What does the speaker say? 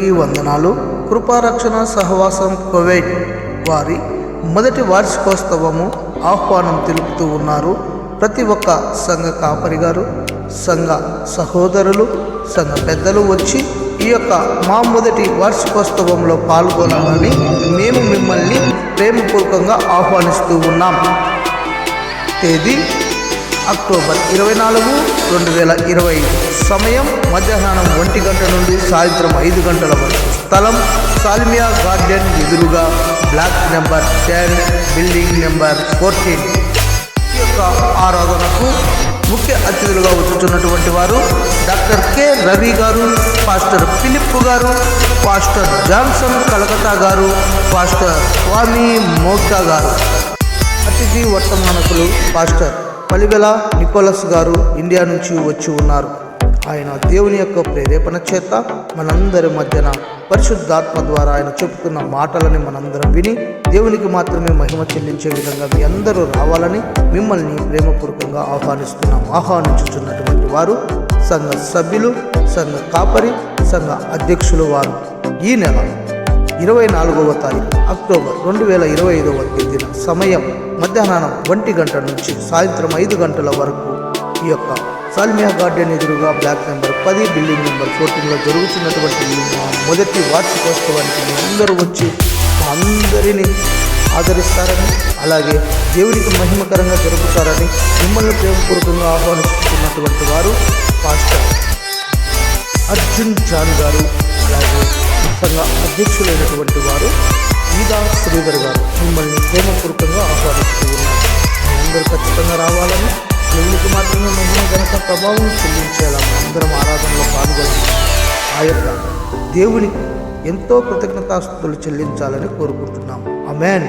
అందరికీ వందనాలు. కృపారక్షణ సహవాసం కువైట్ వారి మొదటి వార్షికోత్సవము ఆహ్వానం తెలుపుతూ ఉన్నారు. ప్రతి ఒక్క సంఘ కాపరి గారు సంఘ సహోదరులు సంఘ పెద్దలు వచ్చి ఈ యొక్క మా మొదటి వార్షికోత్సవంలో పాల్గొనాలని మేము మిమ్మల్ని ప్రేమపూర్వకంగా ఆహ్వానిస్తూ ఉన్నాం. తేదీ అక్టోబర్ ఇరవై నాలుగు రెండు వేల ఇరవై. సమయం మధ్యాహ్నం ఒంటి గంట నుండి సాయంత్రం ఐదు గంటల వరకు. స్థలం సాల్మియా గార్డెన్ ఎదురుగా. Block number ten building number fourteen. ఈ యొక్క ఆరాధనకు ముఖ్య అతిథులుగా వచ్చుతున్నటువంటి వారు doctor K. Ravi garu pastor Philip garu pastor Johnson Calcutta garu pastor Swami Mokta garu. అతిథి వర్తమానకులు pastor Palivela Nicholas garu India నుంచి వచ్చి ఉన్నారు. ఆయన దేవుని యొక్క ప్రేరేపణ చేత మనందరి మధ్యన పరిశుద్ధాత్మ ద్వారా ఆయన చెప్పుకున్న మాటలని మనందరం విని దేవునికి మాత్రమే మహిమ చెల్లించే విధంగా మీ అందరూ రావాలని మిమ్మల్ని ప్రేమపూర్వకంగా ఆహ్వానిస్తున్నాం. ఆహ్వానించుచున్నటువంటి వారు సంఘ సభ్యులు సంఘ కాపరి సంఘ అధ్యక్షులు వారు. ఈ నెల ఇరవై నాలుగవ తారీఖు అక్టోబర్ రెండు వేల ఇరవై ఐదవ తేదీన సమయం మధ్యాహ్నం ఒంటి గంట నుంచి సాయంత్రం ఐదు గంటల వరకు ఈ యొక్క సాల్మియా గార్డెన్ ఎదురుగా బ్లాక్ నెంబర్ పది బిల్డింగ్ నెంబర్ ఫోర్టీన్లో జరుగుతున్నటువంటి మొదటి వార్షికోత్సవానికి మీ అందరూ వచ్చి అందరినీ ఆదరిస్తారని అలాగే దేవునికి మహిమకరంగా జరుపుతారని మిమ్మల్ని ప్రేమపూర్వకంగా ఆహ్వానిస్తున్నటువంటి వారు పాస్టర్ అర్జున్ జాన్ గారు. అలాగే సంఘ అధ్యక్షులైనటువంటి వారు ఈదా శ్రీధర్ గారు మిమ్మల్ని ప్రేమపూర్వకంగా ఆహ్వానిస్తూ ఉన్నారు. అందరూ ఖచ్చితంగా రావాలని దేవునికి మాత్రమే మహిమ ఘనత ప్రభావం చెల్లించేలా అందరం ఆరాధనలో పాల్గొని ఆ యొక్క దేవునికి ఎంతో కృతజ్ఞతాస్తులు చెల్లించాలని కోరుకుంటున్నాం అమెన్